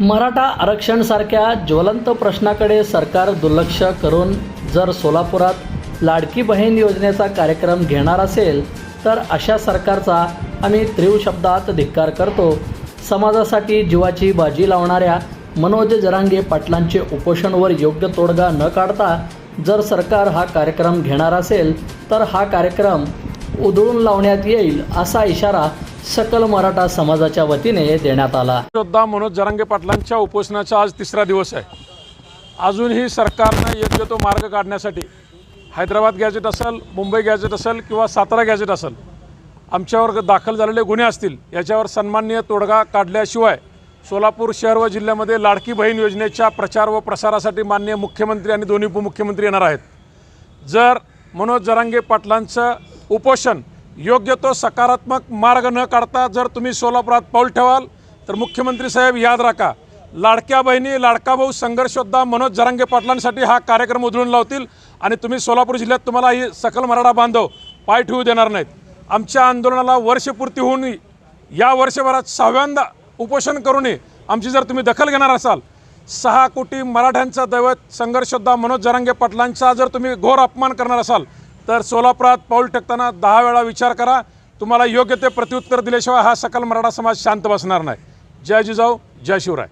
मराठा आरक्षणसारख्या ज्वलंत प्रश्नाकडे सरकार दुर्लक्ष करून जर सोलापुरात लाडकी बहीण योजनेचा कार्यक्रम घेणार असेल तर अशा सरकारचा आम्ही तीव्र शब्दात धिक्कार करतो. समाजासाठी जीवाची बाजी लावणाऱ्या मनोज जरांगे पाटलांचे उपोषणवर योग्य तोडगा न काढता जर सरकार हा कार्यक्रम घेणार असेल तर हा कार्यक्रम उधळून लावण्यात येईल असा इशारा सकल मराठा समाजाच्या वतीने देण्यात आला. सुद्धा मनोज जरांगे पाटलांच्या उपोषणाचा आज तिसरा दिवस आहे. अजूनही सरकारनं योग्य तो मार्ग काढण्यासाठी हैदराबाद गॅजेट असेल मुंबई गॅजेट असेल किंवा सातारा गॅजेट असेल आमच्यावर दाखल झालेले गुन्हे असतील याच्यावर सन्माननीय तोडगा काढल्याशिवाय सोलापूर शहर व जिल्ह्यामध्ये लाडकी बहीण योजनेच्या प्रचार व प्रसारासाठी माननीय मुख्यमंत्री आणि दोन्ही उपमुख्यमंत्री येणार आहेत. जर मनोज जरांगे पाटलांचं उपोषण. योग्य तो सकारात्मक मार्ग न काढता जर तुम्ही सोलापुरात पाऊल ठेवाल तर मुख्यमंत्री साहेब याद राखा लाडक्या बहिणी लाडका भाऊ संघर्षोद्धा मनोज जरांगे पाटलांसाठी हा कार्यक्रम उधळून लावतील आणि तुम्ही सोलापूर जिल्ह्यात तुम्हाला ही सकल मराठा बांधव पाय ठेवू देणार नाहीत. आमच्या आंदोलनाला वर्षपूर्ती होऊन या वर्षभरात सहाव्यांदा उपोषण करूनही आमची जर तुम्ही दखल घेणार असाल सहा कोटी मराठ्यांचा दैवत संघर्षोद्धा मनोज जरांगे पाटलांचा जर तुम्ही घोर अपमान करणार असाल तर सोलापुरात पाऊल टाकताना दहा वेळा विचार करा. तुम्हाला योग्य ते प्रत्युत्तर दिल्याशिवाय हा सकल मराठा समाज शांत बसणार नाही. जय जिजाऊ जय शिवराय.